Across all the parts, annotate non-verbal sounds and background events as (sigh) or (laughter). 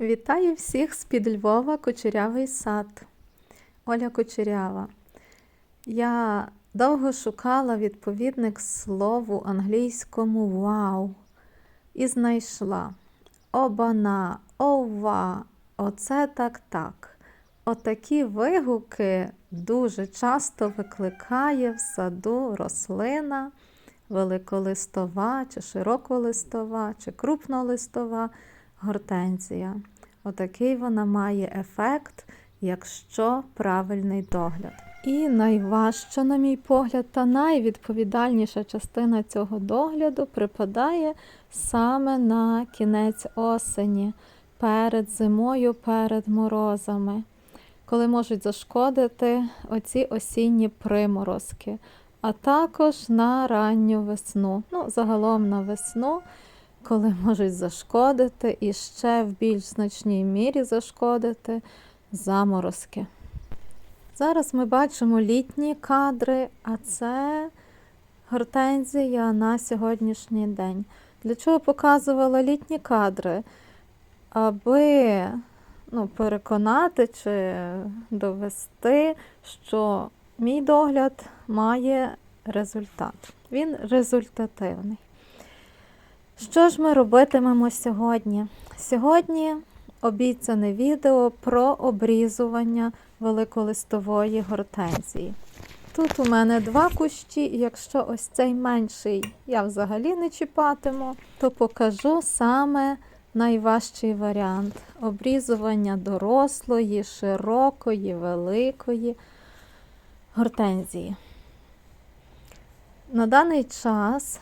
Вітаю всіх з-під Львова Кучерявий сад. Оля Кучерява. Я довго шукала відповідник слову англійському вау і знайшла обана, ова, оце так так. Отакі вигуки дуже часто викликає в саду рослина великолистова, чи широколистова, чи крупнолистова гортензія. Отакий вона має ефект, якщо правильний догляд. І найважча, на мій погляд, та найвідповідальніша частина цього догляду припадає саме на кінець осені, перед зимою, перед морозами, коли можуть зашкодити оці осінні приморозки, а також на ранню весну, ну, загалом на весну коли можуть зашкодити і ще в більш значній мірі зашкодити заморозки. Зараз ми бачимо літні кадри, а це гортензія на сьогоднішній день. Для чого показувала літні кадри? Аби ну, переконати чи довести, що мій догляд має результат. Він результативний. Що ж ми робитимемо сьогодні? Сьогодні обіцяне відео про обрізування великолистової гортензії. Тут у мене два кущі, і якщо ось цей менший я взагалі не чіпатиму, то покажу саме найважчий варіант обрізування дорослої, широкої, великої гортензії. На даний час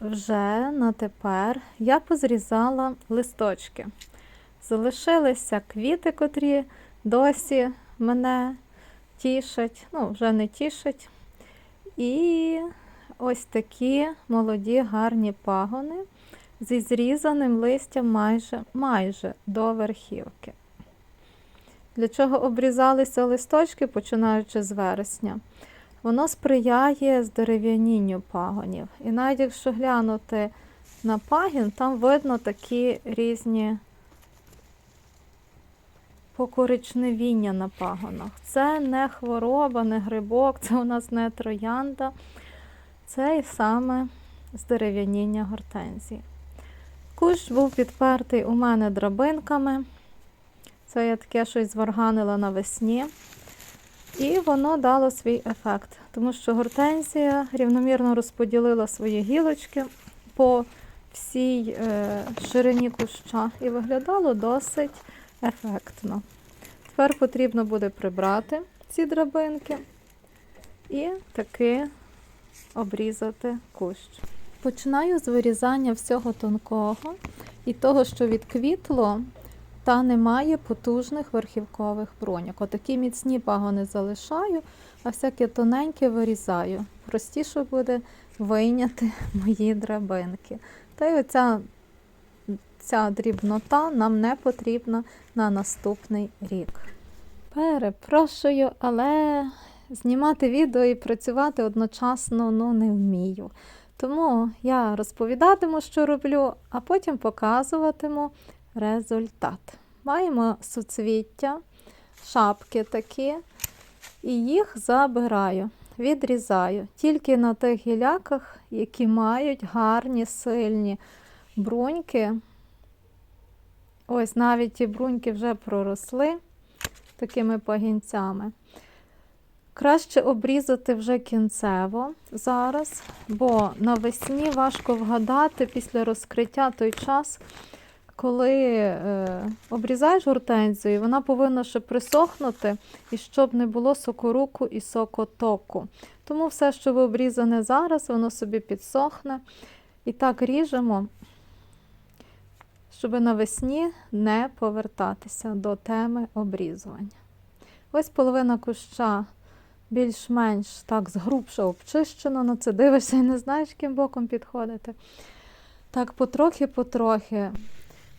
вже на тепер я позрізала листочки. Залишилися квіти, котрі досі мене тішать, ну, вже не тішать. І ось такі молоді гарні пагони зі зрізаним листям майже, майже до верхівки. Для чого обрізалися листочки, починаючи з вересня? Воно сприяє здерев'янінню пагонів. І навіть якщо глянути на пагін, там видно такі різні покоричневіння на пагонах. Це не хвороба, не грибок, це у нас не троянда, це і саме здерев'яніння гортензії. Кущ був підпертий у мене драбинками. Це я таке щось зварганила навесні. І воно дало свій ефект, тому що гортензія рівномірно розподілила свої гілочки по всій е, ширині куща і виглядало досить ефектно. Тепер потрібно буде прибрати ці драбинки і таки обрізати кущ. Починаю з вирізання всього тонкого і того, що відквітло, та немає потужних верхівкових броньок. Отакі міцні пагони залишаю, а всяке тоненьке вирізаю. Простіше буде вийняти (laughs) мої драбинки. Та й оця ця дрібнота нам не потрібна на наступний рік. Перепрошую, але знімати відео і працювати одночасно ну, не вмію. Тому я розповідатиму, що роблю, а потім показуватиму результат. Маємо суцвіття, шапки такі, і їх забираю, відрізаю тільки на тих гіляках, які мають гарні, сильні бруньки. Ось навіть ті бруньки вже проросли такими пагінцями. Краще обрізати вже кінцево зараз, бо навесні важко вгадати після розкриття той час, коли е, обрізаєш гортензію, вона повинна ще присохнути, і щоб не було сокоруку і сокотоку. Тому все, що ви обрізане зараз, воно собі підсохне. І так ріжемо, щоб навесні не повертатися до теми обрізування. Ось половина куща більш-менш так згрубше обчищено, на це дивишся і не знаєш, яким боком підходити. Так, потрохи-потрохи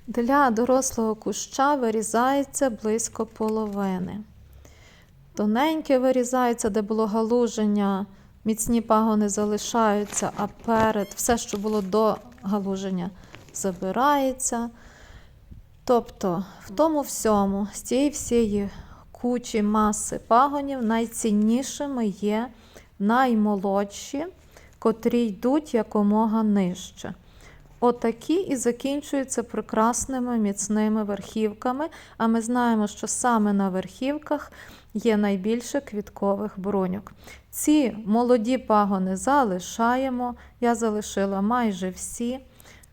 для дорослого куща вирізається близько половини. Тоненьке вирізається, де було галуження, міцні пагони залишаються, а перед все, що було до галуження, забирається. Тобто, в тому всьому, з цієї всієї кучі маси пагонів, найціннішими є наймолодші, котрі йдуть якомога нижче. Отакі і закінчуються прекрасними міцними верхівками. А ми знаємо, що саме на верхівках є найбільше квіткових бруньок. Ці молоді пагони залишаємо. Я залишила майже всі.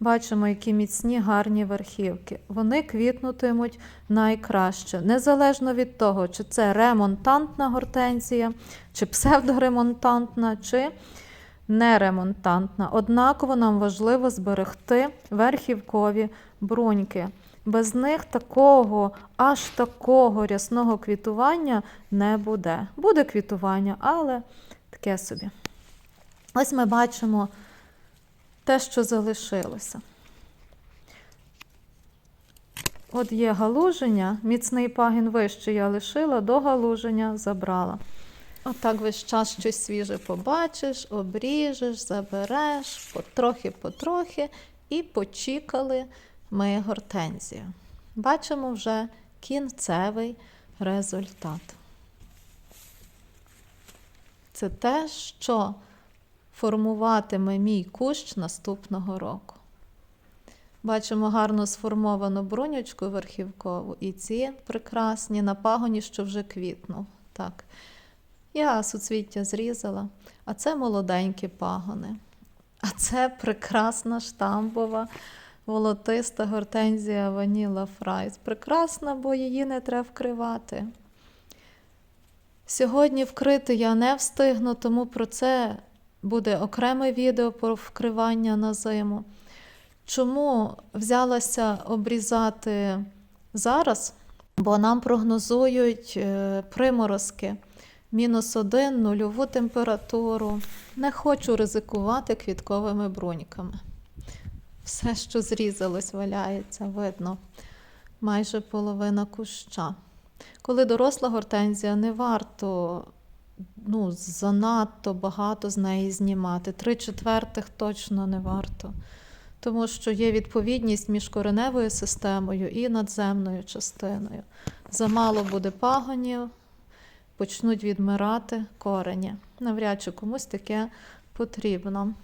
Бачимо, які міцні гарні верхівки. Вони квітнутимуть найкраще, незалежно від того, чи це ремонтантна гортензія, чи псевдоремонтантна, чи неремонтантна. Однаково нам важливо зберегти верхівкові бруньки. Без них такого, аж такого рясного квітування не буде. Буде квітування, але таке собі. Ось ми бачимо те, що залишилося. От є галуження, міцний пагін вище я лишила, до галуження забрала. Отак весь час щось свіже побачиш, обріжеш, забереш, потрохи-потрохи, і почікали ми гортензію. Бачимо вже кінцевий результат. Це те, що формуватиме мій кущ наступного року. Бачимо гарно сформовану брунючку верхівкову і ці прекрасні на пагоні, що вже квітнув. Так. Я суцвіття зрізала, а це молоденькі пагони. А це прекрасна штамбова волотиста гортензія Ваніла Фрайс. Прекрасна, бо її не треба вкривати. Сьогодні вкрити я не встигну, тому про це буде окреме відео про вкривання на зиму. Чому взялася обрізати зараз? Бо нам прогнозують е, приморозки мінус один, нульову температуру. Не хочу ризикувати квітковими бруньками. Все, що зрізалось, валяється, видно майже половина куща. Коли доросла гортензія, не варто ну, занадто багато з неї знімати. Три четвертих точно не варто. Тому що є відповідність між кореневою системою і надземною частиною. Замало буде пагонів, почнуть відмирати корені. Навряд чи комусь таке потрібно.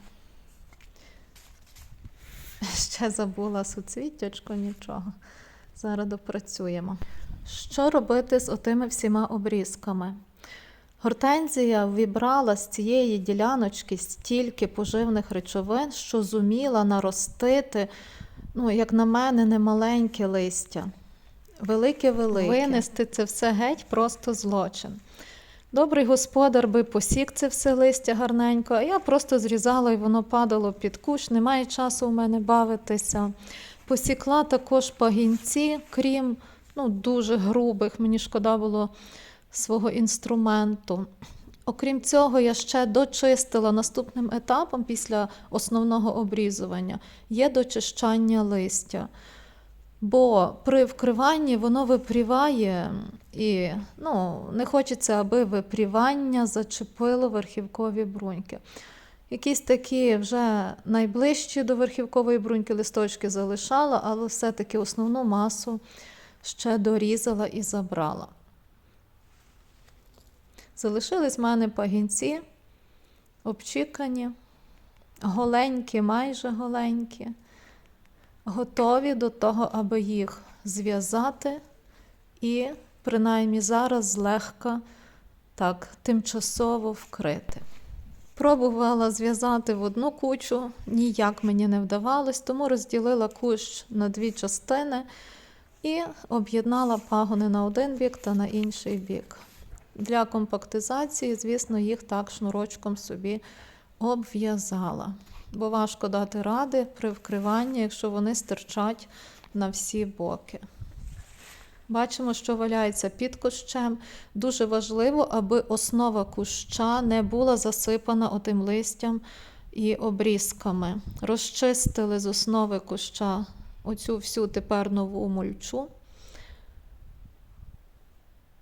(laughs) Ще забула суцвіттячко, нічого. Зараз допрацюємо. Що робити з отими всіма обрізками? Гортензія вібрала з цієї діляночки стільки поживних речовин, що зуміла наростити, ну, як на мене, немаленьке листя. Велике-велике. Винести це все геть просто злочин. Добрий господар би посік це все листя гарненько, а я просто зрізала і воно падало під кущ, немає часу у мене бавитися. Посікла також пагінці, крім ну, дуже грубих, мені шкода було свого інструменту. Окрім цього, я ще дочистила наступним етапом після основного обрізування є дочищання листя. Бо при вкриванні воно випріває, і ну, не хочеться, аби випрівання зачепило верхівкові бруньки. Якісь такі вже найближчі до верхівкової бруньки листочки залишала, але все-таки основну масу ще дорізала і забрала. Залишились в мене пагінці, обчікані, голенькі, майже голенькі, готові до того, аби їх зв'язати і, принаймні, зараз злегка так тимчасово вкрити. Пробувала зв'язати в одну кучу, ніяк мені не вдавалось, тому розділила кущ на дві частини і об'єднала пагони на один бік та на інший бік. Для компактизації, звісно, їх так шнурочком собі обв'язала. Бо важко дати ради при вкриванні, якщо вони стирчать на всі боки. Бачимо, що валяється під кущем. Дуже важливо, аби основа куща не була засипана отим листям і обрізками. Розчистили з основи куща оцю всю тепер нову мульчу.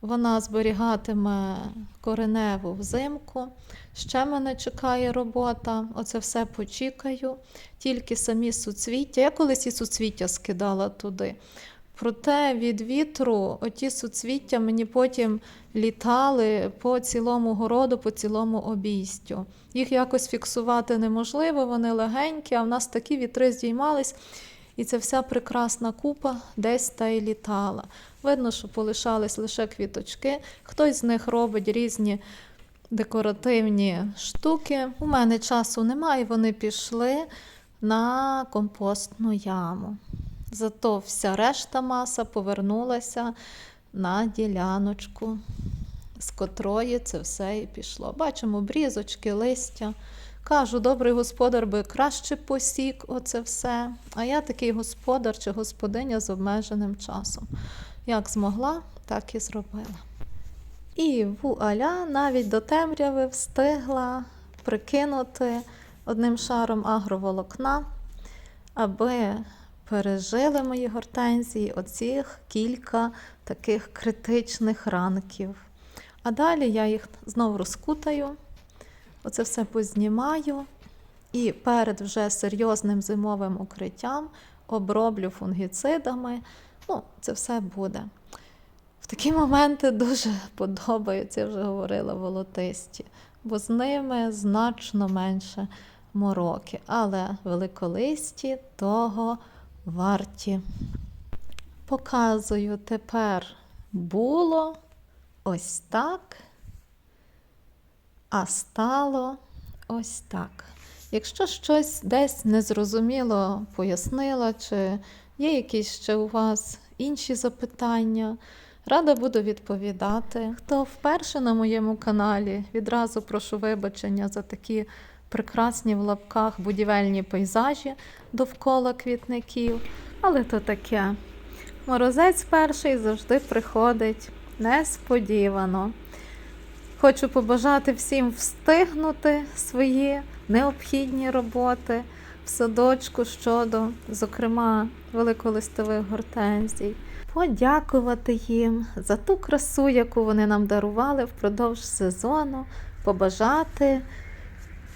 Вона зберігатиме кореневу взимку. Ще мене чекає робота. Оце все почікаю. Тільки самі суцвіття. Я колись і суцвіття скидала туди. Проте від вітру оті суцвіття мені потім літали по цілому городу, по цілому обійстю. Їх якось фіксувати неможливо, вони легенькі, а в нас такі вітри здіймались, і ця вся прекрасна купа десь та й літала. Видно, що полишались лише квіточки. Хтось з них робить різні декоративні штуки. У мене часу немає, вони пішли на компостну яму. Зато вся решта маса повернулася на діляночку, з котрої це все і пішло. Бачимо брізочки, листя. Кажу, добрий господар би краще посік оце все. А я такий господар чи господиня з обмеженим часом. Як змогла, так і зробила. І вуаля навіть до темряви встигла прикинути одним шаром агроволокна, аби пережили мої гортензії оцих кілька таких критичних ранків. А далі я їх знову розкутаю, оце все познімаю і перед вже серйозним зимовим укриттям оброблю фунгіцидами. Ну, це все буде. В такі моменти дуже подобаються, я вже говорила, волотисті, бо з ними значно менше мороки, але великолисті того варті. Показую тепер було ось так, а стало ось так. Якщо щось десь незрозуміло пояснила, чи є якісь ще у вас інші запитання, рада буду відповідати. Хто вперше на моєму каналі, відразу прошу вибачення за такі прекрасні в лапках будівельні пейзажі довкола квітників, але то таке. Морозець перший завжди приходить несподівано. Хочу побажати всім встигнути свої необхідні роботи в садочку щодо, зокрема, великолистових гортензій, подякувати їм за ту красу, яку вони нам дарували впродовж сезону, побажати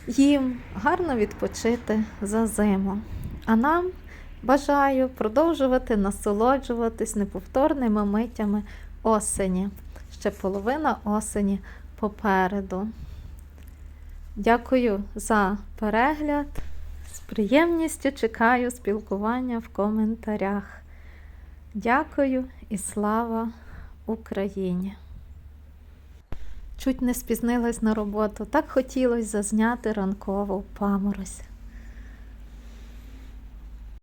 їм гарно відпочити за зиму. А нам бажаю продовжувати насолоджуватись неповторними миттями осені. Ще половина осені попереду. Дякую за перегляд. З приємністю чекаю спілкування в коментарях. Дякую і слава Україні! Чуть не спізнилась на роботу, так хотілося зазняти ранкову паморозь.